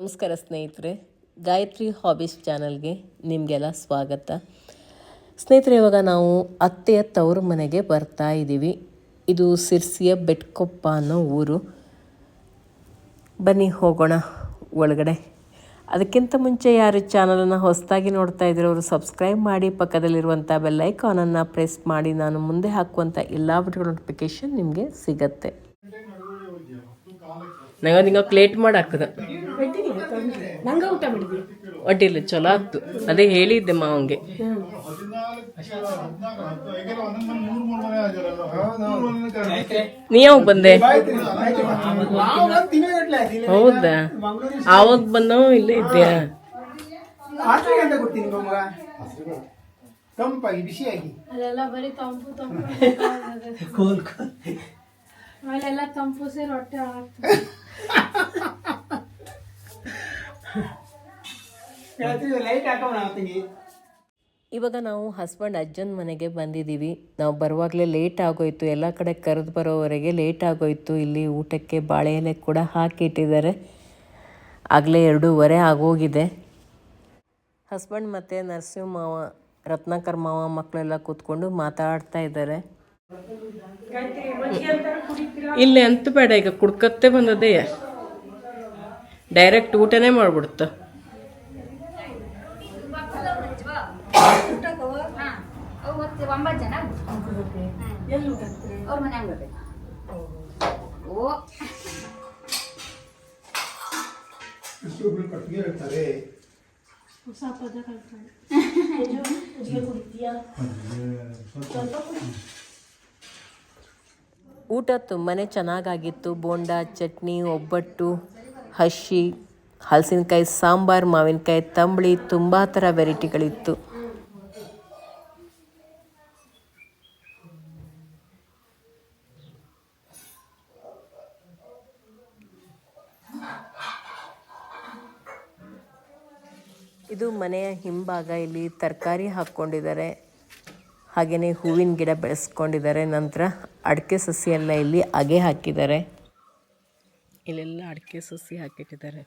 ನಮಸ್ಕಾರ ಸ್ನೇಹಿತರೆ, ಗಾಯತ್ರಿ ಹಾಬೀಸ್ ಚಾನಲ್ಗೆ ನಿಮಗೆಲ್ಲ ಸ್ವಾಗತ. ಸ್ನೇಹಿತರೆ, ಇವಾಗ ನಾವು ಅತ್ತೆಯ ತವರು ಮನೆಗೆ ಬರ್ತಾ ಇದ್ದೀವಿ. ಇದು ಸಿರ್ಸಿಯ ಬೆಟ್ಕೊಪ್ಪ ಅನ್ನೋ ಊರು. ಬನ್ನಿ, ಹೋಗೋಣ ಒಳಗಡೆ. ಅದಕ್ಕಿಂತ ಮುಂಚೆ ಯಾರು ಚಾನಲನ್ನು ಹೊಸದಾಗಿ ನೋಡ್ತಾ ಇದ್ದೀರೋ ಅವರು ಸಬ್ಸ್ಕ್ರೈಬ್ ಮಾಡಿ, ಪಕ್ಕದಲ್ಲಿರುವಂಥ ಬೆಲ್ಲೈಕಾನನ್ನು ಪ್ರೆಸ್ ಮಾಡಿ, ನಾನು ಮುಂದೆ ಹಾಕುವಂಥ ಎಲ್ಲ ವಿಡಿಯೋ ನೋಟಿಫಿಕೇಶನ್ ನಿಮಗೆ ಸಿಗತ್ತೆ. ನಂಗೆ ನಿಂಗೆ ಪ್ಲೇಟ್ ಮಾಡಿ ಹಾಕದ ನಂಗ ಊಟ ಮಾಡಿದ್ವಿ ಅಡ್ಡಿಲ್ಲ ಚಲೋ ಆಯ್ತು. ಅದೇ ಹೇಳಿದ್ದೆ ಮಾವಂಗೆ. ನೀ ಯಾವಾಗ ಬಂದೆ? ಹೌದಾ? ಆವಾಗ ಬಂದವ ಇಲ್ಲೇ ಇದ್ದೀಯಾ? ತಂಪಾಗಿ ಬಿಸಿಯಾಗಿ. ಅಲ್ಲೆಲ್ಲ ಬರೀ ತಂಪು ತಂಪು. ಕೋಲ್ ಕೋಲ್. ಅಲ್ಲೆಲ್ಲ ತಂಪು ಸೇರಿ ಹೊಟ್ಟೆ ಇವಾಗ ನಾವು ಹಸ್ಬೆಂಡ್ ಅಜ್ಜನ ಮನೆಗೆ ಬಂದಿದ್ದೀವಿ. ನಾವು ಬರುವಾಗಲೇ ಲೇಟ್ ಆಗೋಯ್ತು. ಎಲ್ಲ ಕಡೆ ಕರೆದು ಬರೋವರೆಗೆ ಲೇಟ್ ಆಗೋಯ್ತು. ಇಲ್ಲಿ ಊಟಕ್ಕೆ ಬಾಳೆ ಎಲೆ ಕೂಡ ಹಾಕಿಟ್ಟಿದ್ದಾರೆ. ಆಗಲೇ ಎರಡೂವರೆ ಆಗೋಗಿದೆ. ಹಸ್ಬೆಂಡ್ ಮತ್ತು ನರಸಿಂಹ ಮಾವ, ರತ್ನಾಕರ್ ಮಾವ ಮಕ್ಕಳೆಲ್ಲ ಕೂತ್ಕೊಂಡು ಮಾತಾಡ್ತಾ ಇದ್ದಾರೆ. ಇಲ್ಲಿ ಅಂತ ಬೇಡ, ಈಗ ಕುಡ್ಕತ್ತೆ ಬಂದದೇ ಡೈರೆಕ್ಟ್ ಊಟನೇ ಮಾಡ್ಬಿಡ್ತು ಊಟ ತುಂಬಾ ಚೆನ್ನಾಗಾಗಿತ್ತು. ಬೋಂಡ ಚಟ್ನಿ ಒಬ್ಬಟ್ಟು. ಹಸಿ, ಹಲಸಿನಕಾಯಿ, ಸಾಂಬಾರು, ಮಾವಿನಕಾಯಿ, ತಂಬಳಿ ತುಂಬ ಥರ ವೆರೈಟಿಗಳಿತ್ತು. ಇದು ಮನೆಯ ಹಿಂಭಾಗ. ಇಲ್ಲಿ ತರಕಾರಿ ಹಾಕ್ಕೊಂಡಿದ್ದಾರೆ. ಹಾಗೆಯೇ ಹೂವಿನ ಗಿಡ ಬೆಳೆಸ್ಕೊಂಡಿದ್ದಾರೆ. ನಂತರ ಅಡಿಕೆ ಸಸಿಯನ್ನು ಇಲ್ಲಿ ಅಗೆ ಹಾಕಿದ್ದಾರೆ. ಇಲ್ಲೆಲ್ಲ ಅಡಿಕೆ ಸಸಿ ಹಾಕಿಟ್ಟಿದ್ದಾರೆ.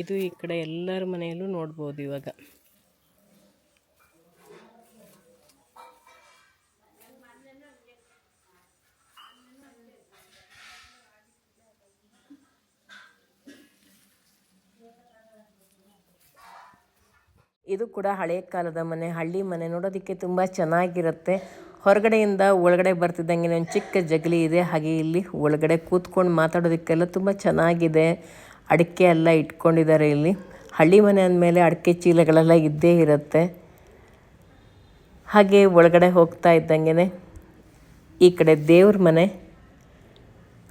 ಇದು ಈ ಕಡೆ ಎಲ್ಲರ ಮನೆಯಲ್ಲೂ ನೋಡ್ಬೋದು ಇವಾಗ. ಇದು ಕೂಡ ಹಳೆಯ ಕಾಲದ ಮನೆ, ಹಳ್ಳಿ ಮನೆ. ನೋಡೋದಕ್ಕೆ ತುಂಬ ಚೆನ್ನಾಗಿರುತ್ತೆ. ಹೊರಗಡೆಯಿಂದ ಒಳಗಡೆ ಬರ್ತಿದ್ದಂಗೆ ಒಂದು ಚಿಕ್ಕ ಜಗಲಿ ಇದೆ. ಹಾಗೆ ಇಲ್ಲಿ ಒಳಗಡೆ ಕೂತ್ಕೊಂಡು ಮಾತಾಡೋದಕ್ಕೆಲ್ಲ ತುಂಬ ಚೆನ್ನಾಗಿದೆ. ಅಡಿಕೆ ಎಲ್ಲ ಇಟ್ಕೊಂಡಿದ್ದಾರೆ ಇಲ್ಲಿ. ಹಳ್ಳಿ ಮನೆ ಅಂದಮೇಲೆ ಅಡಿಕೆ ಚೀಲಗಳೆಲ್ಲ ಇದ್ದೇ ಇರುತ್ತೆ. ಹಾಗೆ ಒಳಗಡೆ ಹೋಗ್ತಾ ಇದ್ದಂಗೆ ಈ ಕಡೆ ದೇವ್ರ ಮನೆ.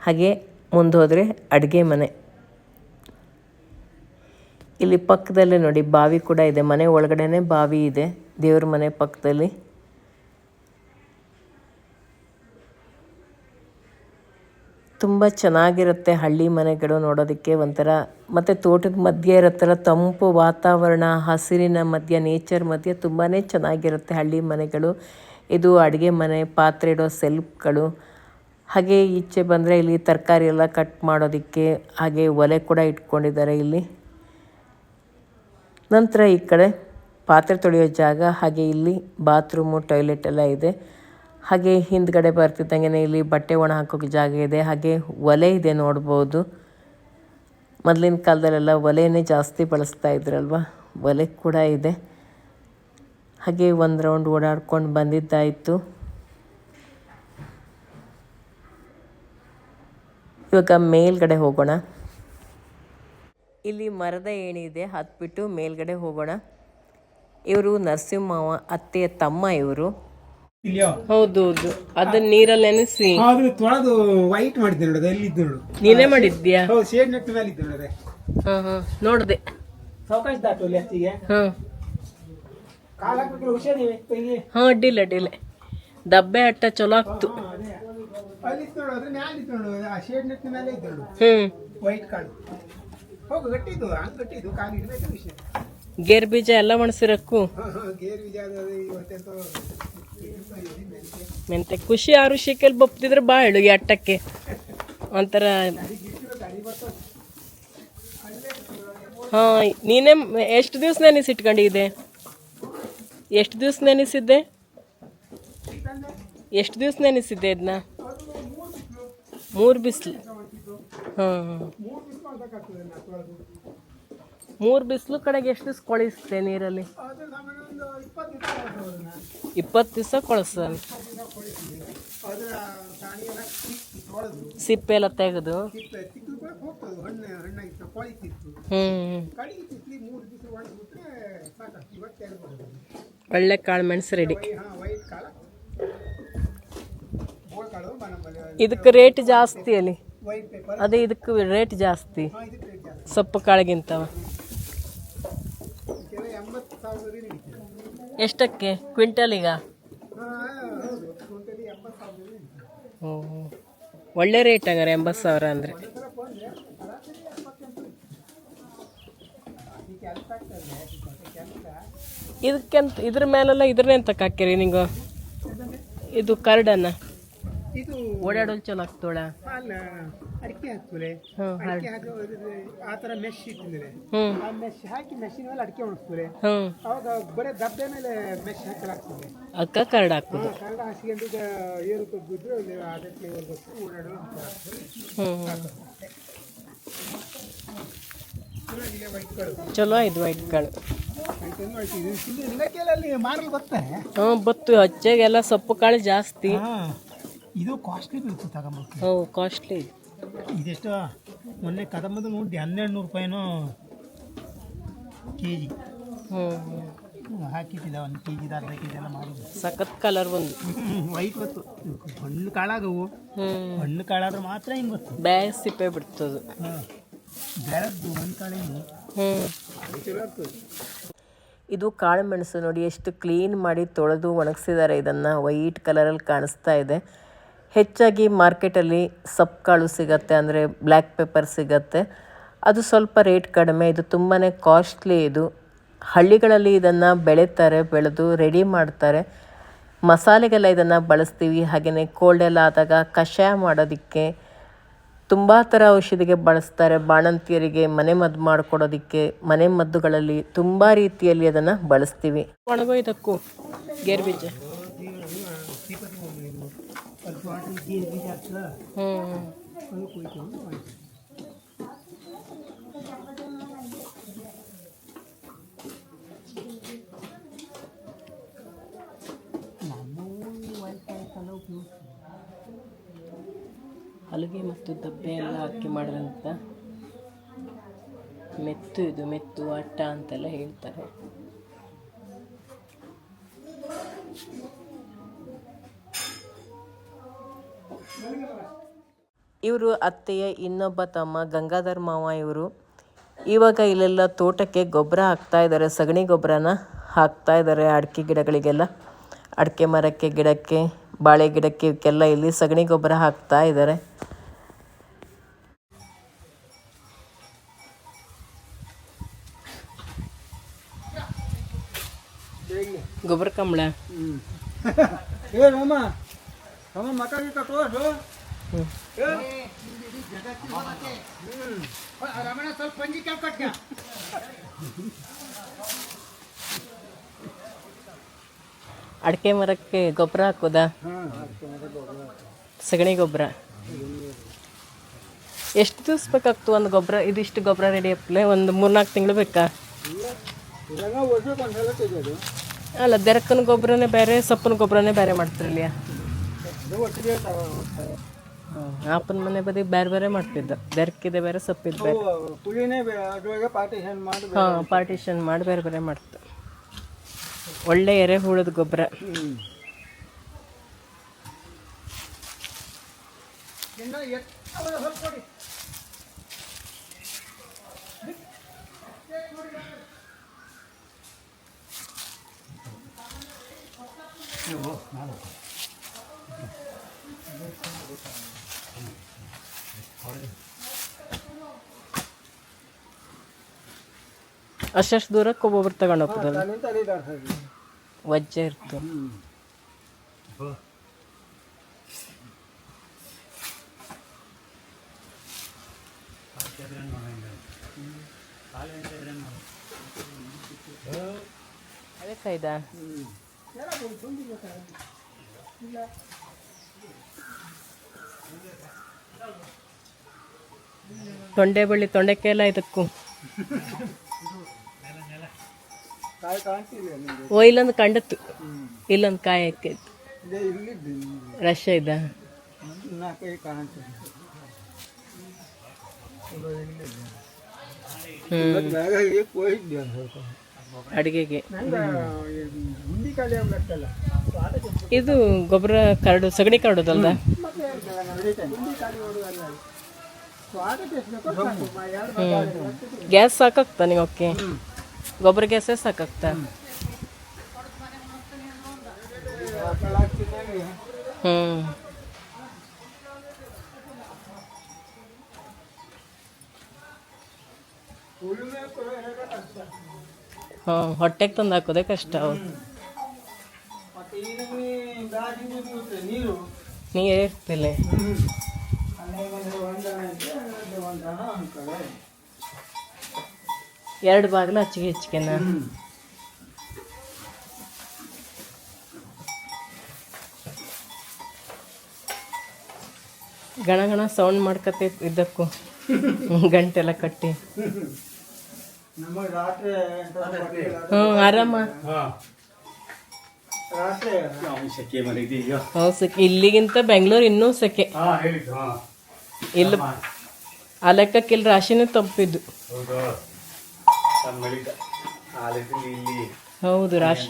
ಹಾಗೆ ಮುಂದೆ ಹೋದರೆ ಅಡುಗೆ ಮನೆ. ಇಲ್ಲಿ ಪಕ್ಕದಲ್ಲೇ ನೋಡಿ, ಬಾವಿ ಕೂಡ ಇದೆ. ಮನೆ ಒಳಗಡೆನೆ ಬಾವಿ ಇದೆ. ದೇವ್ರ ಮನೆ ಪಕ್ಕದಲ್ಲಿ. ತುಂಬ ಚೆನ್ನಾಗಿರುತ್ತೆ ಹಳ್ಳಿ ಮನೆಗಳು ನೋಡೋದಕ್ಕೆ ಒಂಥರ, ಮತ್ತು ತೋಟದ ಮಧ್ಯೆ ಇರುತ್ತಲ್ಲ, ತಂಪು ವಾತಾವರಣ, ಹಸಿರಿನ ಮಧ್ಯ ನೇಚರ್ ಮಧ್ಯೆ ತುಂಬಾ ಚೆನ್ನಾಗಿರುತ್ತೆ ಹಳ್ಳಿ ಮನೆಗಳು. ಇದು ಅಡುಗೆ ಮನೆ, ಪಾತ್ರೆ ಇಡೋ ಸೆಲ್ಫ್ಗಳು. ಹಾಗೆ ಈಚೆ ಬಂದರೆ ಇಲ್ಲಿ ತರಕಾರಿ ಎಲ್ಲ ಕಟ್ ಮಾಡೋದಕ್ಕೆ, ಹಾಗೆ ಒಲೆ ಕೂಡ ಇಟ್ಕೊಂಡಿದ್ದಾರೆ ಇಲ್ಲಿ. ನಂತರ ಈ ಕಡೆ ಪಾತ್ರೆ ತೊಳೆಯೋ ಜಾಗ, ಹಾಗೆ ಇಲ್ಲಿ ಬಾತ್ರೂಮು, ಟಾಯ್ಲೆಟ್ ಎಲ್ಲ ಇದೆ. ಹಾಗೆ ಹಿಂದ್ಗಡೆ ಬರ್ತಿದ್ದಂಗೆ ಇಲ್ಲಿ ಬಟ್ಟೆ ಒಣ ಹಾಕೋಕೆ ಜಾಗ ಇದೆ. ಹಾಗೆ ಒಲೆ ಇದೆ ನೋಡ್ಬೋದು. ಮೊದಲಿನ ಕಾಲದಲ್ಲೆಲ್ಲ ಒಲೆನೇ ಜಾಸ್ತಿ ಬಳಸ್ತಾ ಇದ್ರಲ್ವ? ಒಲೆ ಕೂಡ ಇದೆ. ಹಾಗೆ ಒಂದು ರೌಂಡ್ ಓಡಾಡ್ಕೊಂಡು ಬಂದಿದ್ದಾಯಿತು. ಇವಾಗ ಮೇಲ್ಗಡೆ ಹೋಗೋಣ. ಇಲ್ಲಿ ಮರದ ಏಣಿದೆ ಹತ್ಬಿಟ್ಟು ಮೇಲ್ಗಡೆ ಹೋಗೋಣ. ಇವರು ನರಸಿಂಹವ ಅತ್ತೆಯ ತಮ್ಮ ಇವರು. ಹೌದು ಹೌದು. ಅದನ್ನ ನೀರಲ್ಲಿ ನೆನೆಸಿ. ಅದು ತೊಳೆದು ವೈಟ್ ಮಾಡಿದ್ದೆ ನೋಡೋದು ಎಲ್ಲಿದ್ದು ನೋಡು. ನೀನೇ ಮಾಡಿದ್ಯಾ? ಹೌದು ಶೇಡ್ ನೆಟ್ ಮೇಲೆ ಇದ್ದು ನೋಡದೆ ಹಾ ಹಾ ನೋಡ್ದೆ. ಸಾವಕಾಶ ದಾಟು ಅಲ್ಲಿ ಅತ್ತಿಗೆ. ಹಾ. ಕಾಲ ಹಾಕ್ಬೇಕಿಲ್ಲ ನೀವೆ ಕೈಗೆ ಹಾ ಅಡ್ಡಿಲ್ಲ ಅಡ್ಡಿಲ್ಲ. ದಬ್ಬೆ ಅಟ್ಟ ಚಲೋ ಆಗ್ತು. ಅಲ್ಲಿ ಇತ್ತು ನೋಡು ಅದ್ರ ಮ್ಯಾಲೆ ಇತ್ತು ನೋಡು ಆ ಶೇಡ್ ನೆಟ್ ಮೇಲೆ ಇದ್ದು ನೋಡು. ಹ್ಮ್. ವೈಟ್ ಕಾಳು. ಹೋಗು ಗಟ್ಟಿದ್ದು ಹಂಗೆ ಗಟ್ಟಿದ್ದು ಕಾಲು ಇಡಬೇಕು ವಿಷಯ. ಗೇರ್ ಬೀಜ ಎಲ್ಲ ಗೇರು ಬೀಜ ಇವತ್ತೆಂತೋ ಮೆಂತೆ. ಖುಷಿ ಆರು ಶೇಕಲ್ ಬಪ್ತಿದ್ರೆ ಬಾ ಹೇಳು ಅಟ್ಟಕ್ಕೆ. ಒಂಥರ ಹಾಂ ನೀನೇ ಎಷ್ಟು ದಿವಸ ನೆನೆಸಿಟ್ಕೊಂಡಿದ್ದೆ? ಎಷ್ಟು ದಿವಸ ನೆನೆಸಿದ್ದೆ? ಎಷ್ಟು ದಿವಸ ನೆನೆಸಿದ್ದೆ ಇದನ್ನ ಮೂರು ಬಿಸಿಲು. ಹಾಂ. ಮೂರು ಬಿಸಿಲು ಕಡೆಗೆ ಎಷ್ಟು ದಿವಸ ಕೊಳಿಸ್ತೆ ನೀರಲ್ಲಿ? ಇಪ್ಪತ್ತು ದಿವಸ ಕೊಳಿಸ್ತಾನೆ ಅದನ್ನ ಇಪ್ಪತ್ತು ದಿವಸ ಕೊಳಸ ಅದರ ಸಾಣಿ ಎಲ್ಲ ಕಿತ್ತು ತೊಳೆದು ಸಿಪ್ಪೆ ಎಲ್ಲ ತೆಗೆದು. ಒಳ್ಳೆ ಕಾಳು ಮೆಣಸು ರೆಡಿ. ಇದಕ್ಕೆ ರೇಟ್ ಜಾಸ್ತಿ ಅಲ್ಲಿ. ಅದೇ ಇದಕ್ಕೆ ರೇಟ್ ಜಾಸ್ತಿ. ಸೊಪ್ಪು ಕಾಳಿಗಿಂತವ. ನಡೀತದೆ. ಎಷ್ಟಕ್ಕೆ? ಕ್ವಿಂಟಲ್ ಹ್ಞೂ ಒಳ್ಳೆ ರೇಟ್ ಹಂಗಾರೆ ಎಂಬತ್ತು ಸಾವಿರ ಅಂದರೆ. ಇದಕ್ಕೆ ಇದಕ್ಕೆಂತ ಇದ್ರ ಮೇಲೆಲ್ಲ ಇದ್ರನ್ನೇ ಅಂತ ಹಾಕಿರಿ ನೀವು ಇದು ಕರ್ಡನ್ನ ಓಡಾಡೋದು ಚಲೋ ಆಗ್ತೋಳ? ಅಲ್ಲ ಅಡಿಕೆ ಹಾಕ್ತಾರೆ ಹ್ಞೂ ಅಡಿಕೆ ಹಾಕೋ ಆ ಥರ ಮೆಶ್ ಇಟ್ಟಿದ್ರೆ ಆ ಮೆಶ್ ಹಾಕಿ ಮೆಷಿನ ಮೇಲೆ ಅಡಿಕೆ ಒಣಗಿಸ್ತಾರೆ ಹ್ಞೂ ಅವಾಗ ಬರೀ ದಬ್ಬೆ ಮೇಲೆ ಮೆಶ್ ಹಾಕಲಾಗ್ತದೆ. ಅಕ್ಕ ಕರ್ಡ್ ಹಾಕೋದು ಕರಡ ಹಾಸಿಕೊಂಡು ಏರು ಒಂದು ಅದಕ್ಕೆ ಬರ್ಬೇಕು ಓಡಾಡೋ ಹ್ಞೂ ಇಲ್ಲೇ ವೈಟ್ ಕಳು ಚಲೋ ಇದು ವೈಟ್ ಕಾಳು ಹ್ಞೂ ಬತ್ತು. ಹಚ್ಚಾಗೆಲ್ಲ ಸೊಪ್ಪು ಕಾಳು ಜಾಸ್ತಿ. ಹಾಂ. ಇದು ಕಾಸ್ಟ್ಲಿ ಬೀಳ್ತು ತಗೊಂಬಕ್ಕೆ ಓ ಕಾಸ್ಟ್ಲಿ ಇದೆಷ್ಟು ಮೊನ್ನೆ ಕದಂಬದ ನೋಡಿ ಹನ್ನೆರಡು ನೂರು ರೂಪಾಯಿನೂ ಕೆ ಜಿ ಹಾಕಿಟ್ಟಿದ್ದ ಒಂದು ಕೆ ಜಿದ ಅರ್ಧ ಕೆ ಜಿ ಎಲ್ಲ ಮಾಡಿದ್ದು ಸಖತ್ ಕಲರ್ ಬಂದು. ವೈಟ್ ಗೊತ್ತು. ಹಣ್ಣು ಕಾಳಾಗವು. ಹಣ್ಣು ಕಾಳಾದ್ರೆ ಮಾತ್ರ ಹಿಂಗೆ ಗೊತ್ತು. ಬ್ಯಾಗ್ ಸಿಪ್ಪೆ ಬಿಡ್ತದು. ಹಾಂ. ಒಂದು ಹ್ಞೂ ಇದು ಕಾಳು ಮೆಣಸು ನೋಡಿ ಎಷ್ಟು ಕ್ಲೀನ್ ಮಾಡಿ ತೊಳೆದು ಒಣಗಿಸಿದ್ದಾರೆ. ಇದನ್ನು ವೈಟ್ ಕಲರಲ್ಲಿ ಕಾಣಿಸ್ತಾ ಇದೆ. ಹೆಚ್ಚಾಗಿ ಮಾರ್ಕೆಟಲ್ಲಿ ಸೊಪ್ಪು ಕಾಳು ಸಿಗತ್ತೆ, ಅಂದರೆ ಬ್ಲ್ಯಾಕ್ ಪೆಪ್ಪರ್ ಸಿಗತ್ತೆ. ಅದು ಸ್ವಲ್ಪ ರೇಟ್ ಕಡಿಮೆ, ಇದು ತುಂಬಾ ಕಾಸ್ಟ್ಲಿ ಇದು. ಹಳ್ಳಿಗಳಲ್ಲಿ ಇದನ್ನು ಬೆಳೀತಾರೆ, ಬೆಳೆದು ರೆಡಿ ಮಾಡ್ತಾರೆ. ಮಸಾಲೆಗೆಲ್ಲ ಇದನ್ನು ಬಳಸ್ತೀವಿ ಹಾಗೆಯೇ ಕೋಲ್ಡ್ ಎಲ್ಲ ಆದಾಗ ಕಷಾಯ ಮಾಡೋದಕ್ಕೆ, ತುಂಬ ಥರ ಔಷಧಿಗೆ ಬಳಸ್ತಾರೆ. ಬಾಣಂತಿಯರಿಗೆ ಮನೆ ಮದ್ದು ಮಾಡಿಕೊಡೋದಕ್ಕೆ, ಮನೆ ಮದ್ದುಗಳಲ್ಲಿ ತುಂಬ ರೀತಿಯಲ್ಲಿ ಅದನ್ನು ಬಳಸ್ತೀವಿ. ಒಣಗೋಯ್ದಕ್ಕೂ ಗೇರು ಬೀಜ ಹ್ಞೂ ಹಲಗೆ ಮತ್ತು ದಬ್ಬೆ ಎಲ್ಲ ಹಾಕಿ ಮಾಡಿದಂಥ ಮೆತ್ತು ಇದು ಮೆತ್ತು ಅಟ್ಟ ಅಂತೆಲ್ಲ ಹೇಳ್ತಾರೆ. ಇವರು ಅತ್ತೆಯ ಇನ್ನೊಬ್ಬ ತಮ್ಮ ಗಂಗಾಧರ್ ಮಾವ ಇವರು. ಇವಾಗ ಇಲ್ಲೆಲ್ಲ ತೋಟಕ್ಕೆ ಗೊಬ್ಬರ ಹಾಕ್ತಾ ಇದ್ದಾರೆ. ಸಗಣಿ ಗೊಬ್ಬರನ ಹಾಕ್ತಾ ಇದ್ದಾರೆ ಅಡಿಕೆ ಗಿಡಗಳಿಗೆಲ್ಲ. ಅಡಿಕೆ ಮರಕ್ಕೆ ಗಿಡಕ್ಕೆ ಬಾಳೆ ಗಿಡಕ್ಕೆ ಇವಕ್ಕೆಲ್ಲ ಇಲ್ಲಿ ಸಗಣಿ ಗೊಬ್ಬರ ಹಾಕ್ತಾ ಇದ್ದಾರೆ. ಗೊಬ್ಬರ ಕಂಬಳ. ರಮಣ ಸ್ವಲ್ಪ ಪಂಜಿ ಕೇಳ್ಕೊಟ್ಕ ಅಡಿಕೆ ಮರಕ್ಕೆ ಗೊಬ್ಬರ ಹಾಕೋದಾ? ಸಗಣಿ ಗೊಬ್ಬರ. ಎಷ್ಟು ದಿವ್ಸ ಬೇಕಾಗ್ತು ಒಂದು ಗೊಬ್ಬರ? ಇದಿಷ್ಟು ಗೊಬ್ಬರ ರೆಡಿ ಆಪ್ಲೆ ಒಂದು ಮೂರ್ನಾಲ್ಕು ತಿಂಗಳು ಬೇಕಾ? ಅಲ್ಲ, ದೆರಕನ ಗೊಬ್ಬರನೇ ಬೇರೆ, ಸೊಪ್ಪಿನ ಗೊಬ್ಬರನೇ ಬೇರೆ ಮಾಡ್ತಿರಲಿಯಾ. ಅಪ್ಪನ ಮನೆ ಬದಿ ಬೇರೆ ಬೇರೆ ಮಾಡ್ತಿದ್ದ. ಬೆರ್ಕಿದೆ ಬೇರೆ ಸೊಪ್ಪಿದ್ದು ಬೇರೆ ಅದ್ರೊಳಗೆ ಪಾರ್ಟಿಷನ್ ಮಾಡಿ ಹಾಂ ಪಾರ್ಟಿಷನ್ ಮಾಡಿ ಬೇರೆ ಬೇರೆ ಮಾಡ್ತ. ಒಳ್ಳೆ ಎರೆಹುಳದ ಗೊಬ್ಬರ. ಇನ್ನು ಅಷ್ಟಷ್ಟು ದೂರಕ್ಕೆ ಒಬ್ಬೊಬ್ರು ತಗೊಂಡು ಹೋಗ್ತದಲ್ಲ. ವಜ್ಜೆ ಇರ್ತದೆ ಅದೇ ಕಾಯ್ದಾ ತೊಂಡೆ ಬಳ್ಳಿ ತೊಂಡೆಕಾಯಿ ಎಲ್ಲ ಇದಕ್ಕೂ. ಓ ಇಲ್ಲೊಂದು ಕಂಡತ್ತು. ಇಲ್ಲೊಂದು ಕಾಯಿ ಹಾಕೈತಿ ರಶ್ ಇದ್ದ ಅಡಿಗೆಗೆ. ಇದು ಗೊಬ್ಬರ ಕರಡು ಸಗಣಿ ಕರಡೋದಲ್ಲ ಗ್ಯಾಸ್ ಸಾಕಾಗ್ತಾ ನೀವು ಓಕೆ ಗೊಬ್ಬರ ಗ್ಯಾಸೇ ಸಾಕಾಗ್ತಾ? ಹ್ಞೂ ಹಾಂ ಹೊಟ್ಟೆಗೆ ತಂದು ಹಾಕೋದೇ ಕಷ್ಟ ನೀರು. ನೀರೇ ಇರ್ತಿಲ್ಲ ಅಲ್ಲೇ ಒಂದು ಒಂದಣ ಇದ್ರೆ ಅದು ಒಂದಣ ಒಂದು ಕಡೆ ಎರಡು ಬಾಗಿಲು ಹಚ್ಚಿಗೆ ಹೆಚ್ಚಿಗೆ ಗಣ ಗಣ ಸೌಂಡ್ ಮಾಡ್ಕತ್ತೆ ಇದಕ್ಕೂ. ಗಂಟೆಲ್ಲ ಕಟ್ಟಿ. ಹ್ಞೂ ಆರಾಮ. ಹೌದು ಸೆಕೆ. ಇಲ್ಲಿಗಿಂತ ಬೆಂಗಳೂರು ಇನ್ನೂ ಸೆಕೆ. ಇಲ್ಲಿ ಆ ಲೆಕ್ಕಕ್ಕೆ ಇಲ್ಲಿ ರಾಶಿನೇ ತಪ್ಪಿದ್ದು ಹೌದು ರಾಶಿ.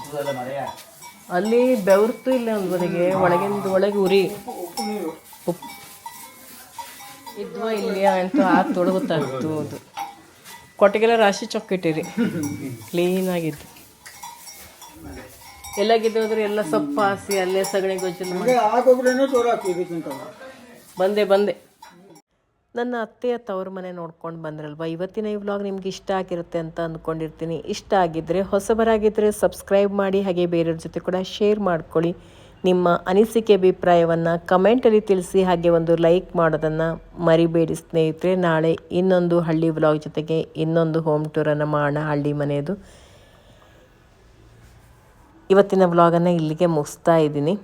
ಅಲ್ಲಿ ಬೆವರ್ತು ಇಲ್ಲ ಒಂದು ಬದಿಗೆ ಒಳಗಿಂದ ಒಳಗೆ ಉರಿ. ಇದ್ವ ಇಲ್ಲಿ ಅಂತ ಆ ತೊಡಗುತ್ತಾಗ್ತು ಅದು. ಕೊಟ್ಟಿಗೆಲ್ಲ ರಾಶಿ ಚೊಕ್ಕಿಟ್ಟಿರಿ ಕ್ಲೀನಾಗಿದ್ದು ಎಲ್ಲಾಗಿದ್ದೋದ್ರೆ ಎಲ್ಲ ಸೊಪ್ಪು ಹಾಸಿ ಅಲ್ಲೇ ಸಗಣಿ ಗೊಜ್ಜಲು ಬಂದೆ ಬಂದೆ. ನನ್ನ ಅತ್ತೆಯ ತವ್ರ ಮನೆ ನೋಡ್ಕೊಂಡು ಬಂದ್ರಲ್ವ? ಇವತ್ತಿನ ಈ ವ್ಲಾಗ್ ನಿಮ್ಗೆ ಇಷ್ಟ ಆಗಿರುತ್ತೆ ಅಂತ ಅಂದ್ಕೊಂಡಿರ್ತೀನಿ. ಇಷ್ಟ ಆಗಿದ್ದರೆ ಹೊಸಬರಾಗಿದ್ದರೆ ಸಬ್ಸ್ಕ್ರೈಬ್ ಮಾಡಿ, ಹಾಗೆ ಬೇರೆಯವ್ರ ಜೊತೆ ಕೂಡ ಶೇರ್ ಮಾಡ್ಕೊಳ್ಳಿ. ನಿಮ್ಮ ಅನಿಸಿಕೆ ಅಭಿಪ್ರಾಯವನ್ನು ಕಮೆಂಟಲ್ಲಿ ತಿಳಿಸಿ, ಹಾಗೆ ಒಂದು ಲೈಕ್ ಮಾಡೋದನ್ನು ಮರಿಬೇಡಿ ಸ್ನೇಹಿತರೆ. ನಾಳೆ ಇನ್ನೊಂದು ಹಳ್ಳಿ ವ್ಲಾಗ್ ಜೊತೆಗೆ ಇನ್ನೊಂದು ಹೋಮ್ ಟೂರನ್ನು ಮಾಡೋಣ ಹಳ್ಳಿ ಮನೆಯದು. ಇವತ್ತಿನ ವ್ಲಾಗನ್ನು ಇಲ್ಲಿಗೆ ಮುಗಿಸ್ತಾ ಇದ್ದೀನಿ.